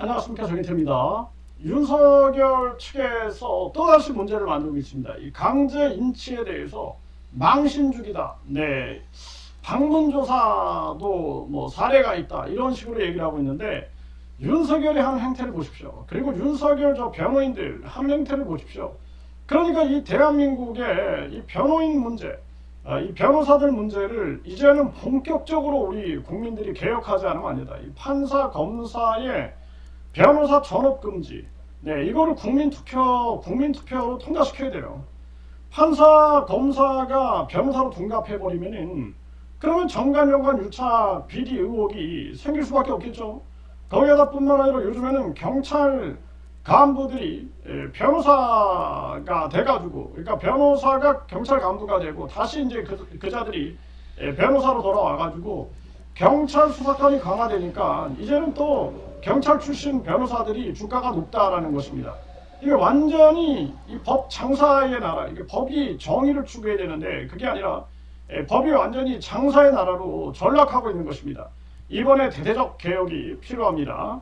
안녕하십니까 정인태입니다. 윤석열 측에서 또다시 문제를 만들고 있습니다. 이 강제 인치에 대해서 망신 주기다. 네. 방문조사도 뭐 사례가 있다. 이런 식으로 얘기를 하고 있는데 윤석열이 하는 행태를 보십시오. 그리고 윤석열 저 변호인들 하는 행태를 보십시오. 그러니까 이 대한민국의 이 변호인 문제, 아, 이 변호사들 문제를 이제는 본격적으로 우리 국민들이 개혁하지 않으면 안 된다. 이 판사, 검사의 변호사 전업 금지. 네, 이거를 국민 투표, 국민 투표로 통과시켜야 돼요. 판사, 검사가 변호사로 둔갑해 버리면은 그러면 정관연관 유착 비리 의혹이 생길 수밖에 없겠죠. 거기에다뿐만 아니라 요즘에는 경찰 간부들이 예, 변호사가 돼가지고 그러니까 변호사가 경찰 간부가 되고 다시 이제 그, 그 자들이 예, 변호사로 돌아와가지고 경찰 수사권이 강화되니까 이제는 또 경찰 출신 변호사들이 주가가 높다라는 것입니다. 이게 완전히 이 법 장사의 나라, 이게 법이 정의를 추구해야 되는데 그게 아니라 예, 법이 완전히 장사의 나라로 전락하고 있는 것입니다. 이번에 대대적 개혁이 필요합니다.